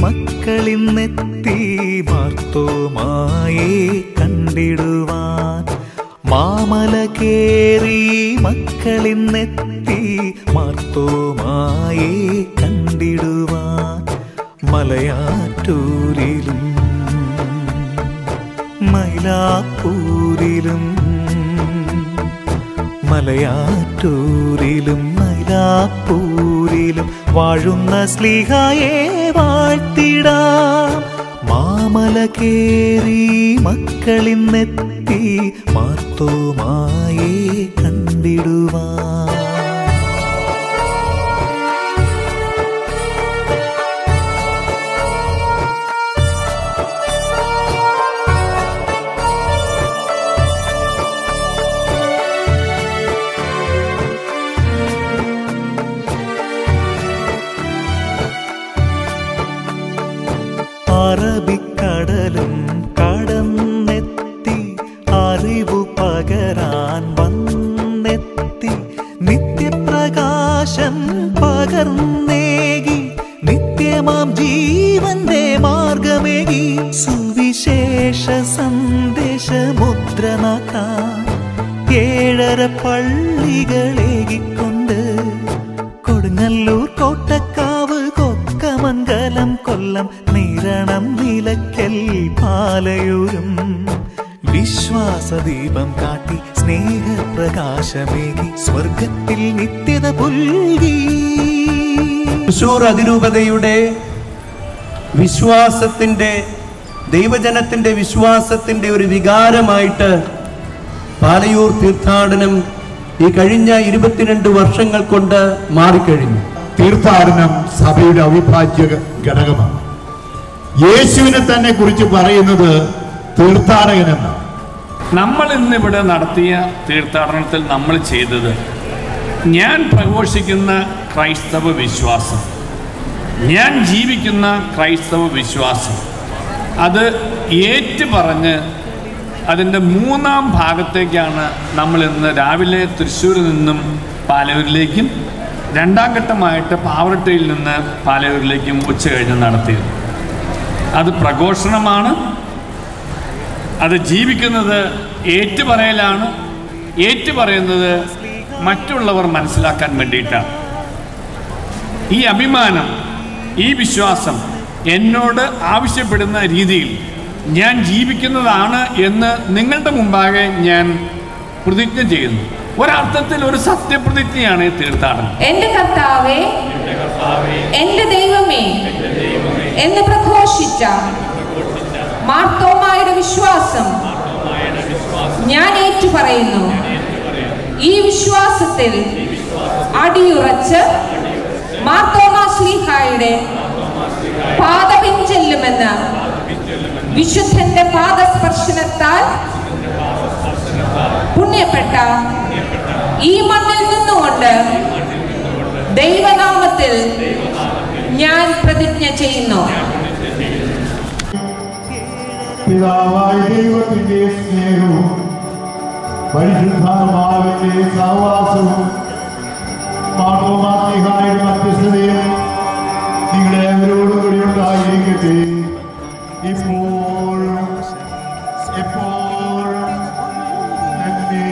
മക്കളിന്നെത്തി മാർത്തോമായെ കണ്ടിടുവാൻ. മാമല കേറി മക്കളിന്നെത്തി മാർത്തോമായെ കണ്ടിടുവാൻ. മലയാറ്റൂരിലും മൈലാപ്പൂരിലും മലയാറ്റൂരിലും മൈലാപ്പൂരിലും വാഴുന്ന സ്ലിഹയെ വാഴ്ത്തിടാം. മാമല കേറി മക്കളിന്നെത്തി മാർത്തോമായെ കണ്ടിടുവാൻ. പകർന്നേകി നിത്യമാം ജീവന്റെ മാർഗമേകി സുവിശേഷ സന്ദേശ നാട്ടാൻ ഏഴര പള്ളികളേകിക്കൊണ്ട് കൊടുങ്ങല്ലൂർ കോട്ടക്കാവ് കൊക്കമംഗലം കൊല്ലം നിരണം നിലയ്ക്കൽ പാലയൂരും വിശ്വാസദീപം കാട്ടി സ്നേഹപ്രകാശമേകി സ്വർഗത്തിൽ നിത്യത പുൽകി. തൃശൂർ അതിരൂപതയുടെ വിശ്വാസത്തിന്റെ ദൈവജനത്തിന്റെ വിശ്വാസത്തിന്റെ ഒരു വികാരമായിട്ട് പാലയൂർ തീർത്ഥാടനം ഈ കഴിഞ്ഞ ഇരുപത്തിരണ്ട് വർഷങ്ങൾ കൊണ്ട് മാറിക്കഴിഞ്ഞു. തീർത്ഥാടനം സഭയുടെ അവിഭാജ്യ ഘടകമാണ്. യേശുവിനെ തന്നെ കുറിച്ച് പറയുന്നത് തീർത്ഥാടകനെന്നാണ്. നമ്മൾ ഇന്നിവിടെ നടത്തിയ തീർത്ഥാടനത്തിൽ നമ്മൾ ചെയ്തത് ഞാൻ പ്രഘോഷിക്കുന്ന ക്രൈസ്തവ വിശ്വാസം. ഞാൻ ജീവിക്കുന്ന ക്രൈസ്തവ വിശ്വാസം. അത് ഏറ്റുപറഞ്ഞ് അതിന്റെ മൂന്നാം ഭാഗത്തേക്കാണ് നമ്മൾ ഇന്ന് രാവിലെ തൃശ്ശൂരിൽ നിന്നും പാലയൂരിലേക്കും രണ്ടാം ഘട്ടമായിട്ട് പാവറട്ടയിൽ നിന്ന് പാലയൂരിലേക്കും ഉച്ച കഴിഞ്ഞ് നടത്തിയത്. അത് പ്രഘോഷണമാണ്. അത് ജീവിക്കുന്നത് ഏറ്റുപറയലാണ്. ഏറ്റുപറയുന്നത് മറ്റുള്ളവർ മനസ്സിലാക്കാൻ വേണ്ടിയിട്ടാണ്. ഈ അഭിമാനം ഈ വിശ്വാസം എന്നോട് ആവശ്യപ്പെടുന്ന രീതിയിൽ ഞാൻ ജീവിക്കുന്നതാണ് എന്ന് നിങ്ങളുടെ മുമ്പാകെ ഞാൻ പ്രതിജ്ഞ ചെയ്യുന്നു. ഒരർത്ഥത്തിൽ ഒരു സത്യപ്രതിജ്ഞയാണ് തീർത്ഥാടനം. എന്റെ കർത്താവേ എന്റെ ദൈവമേ എന്ന് പ്രഘോഷിച്ച മാർത്തോമായുടെ വിശ്വാസം. ഞാൻ ഏറ്റു പറയുന്നു ഈ വിശ്വാസത്തിൽ അടിയുറച്ച് മാർത്തോമാ ശ്ലീഹായുടെ പാദപിഞ്ചെല്ലുമെന്ന് വിശുദ്ധന്റെ പാദസ്പർശനത്താൽ പുണ്യപ്പെട്ട ഈ മണ്ണിൽ നിന്നുകൊണ്ട് ദൈവനാമത്തിൽ ഞാൻ പ്രതിജ്ഞ ചെയ്യുന്നു. പിതാവായിവത്തിന്റെ സ്നേഹവും പരിശുദ്ധാത്മാവിന്റെ സഹവാസവും പാപമാതിഹായുടെ മധ്യസ്ഥതയും നിങ്ങളെ അവരോടും കൂടി ഉണ്ടായിരിക്കട്ടെ ഇപ്പോഴും എപ്പോഴും എന്നേ